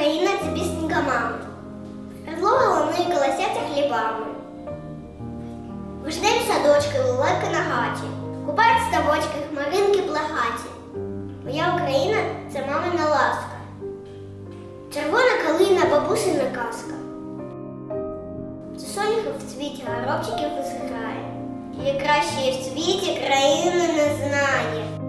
Україна це пісенька мами. Разлога лани колосяться хлібами. Вишневі садочки, лулеки на гаті, Купаються ставочки, хмаринки плахаті. Моя Україна це мамина ласка. Червона калина, бабусина казка. Це соняхи в цвіті, горобчиків визирає. І краще в світі країни не знає.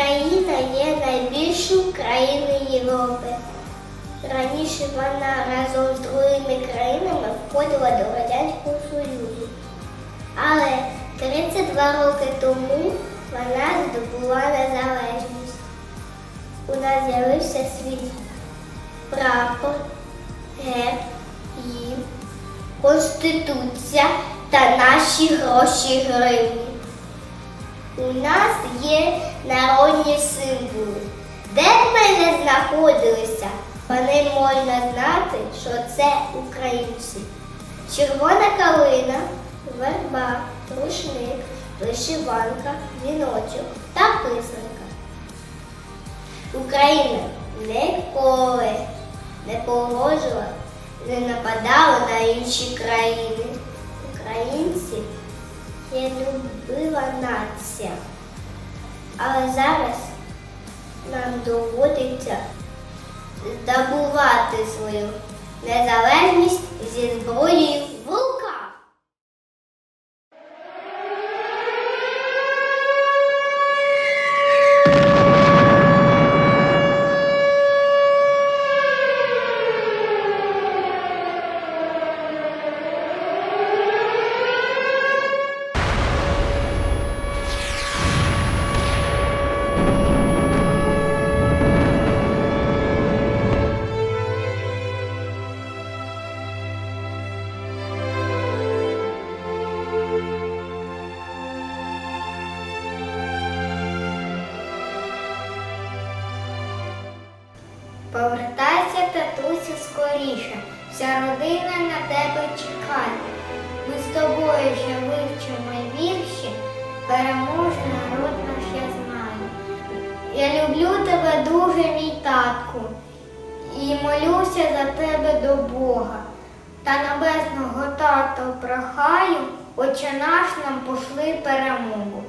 Україна є найбільшою країною Європи. Раніше вона разом з другими країнами входила до Радянського Союзу. Але 32 роки тому вона здобула незалежність. У нас з'явився свій прапор, герб, гімн, конституція та наші гроші гривні. У нас є народні символи. Де б ми не знаходилися, вони можна знати, що це українці. Червона калина, верба, рушник, вишиванка, віночок та писанка. Україна ніколи не погрожувала, не нападала на інші країни. Українці є любила нація. Але зараз нам доводиться здобувати свою незалежність зі зброєю Повертайся, татусю, скоріше. Вся родина на тебе чекає. Ми з тобою ще вивчимо вірші, переможе народ наш я знаю. Я люблю тебе дуже, мій татку, і молюся за тебе до Бога. Та небесного тата прохаю, Отче наш нам пошли перемогу.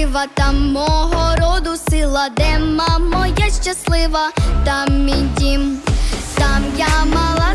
Красива, там мого роду сила, де мама я щаслива, там мій дім, там я мала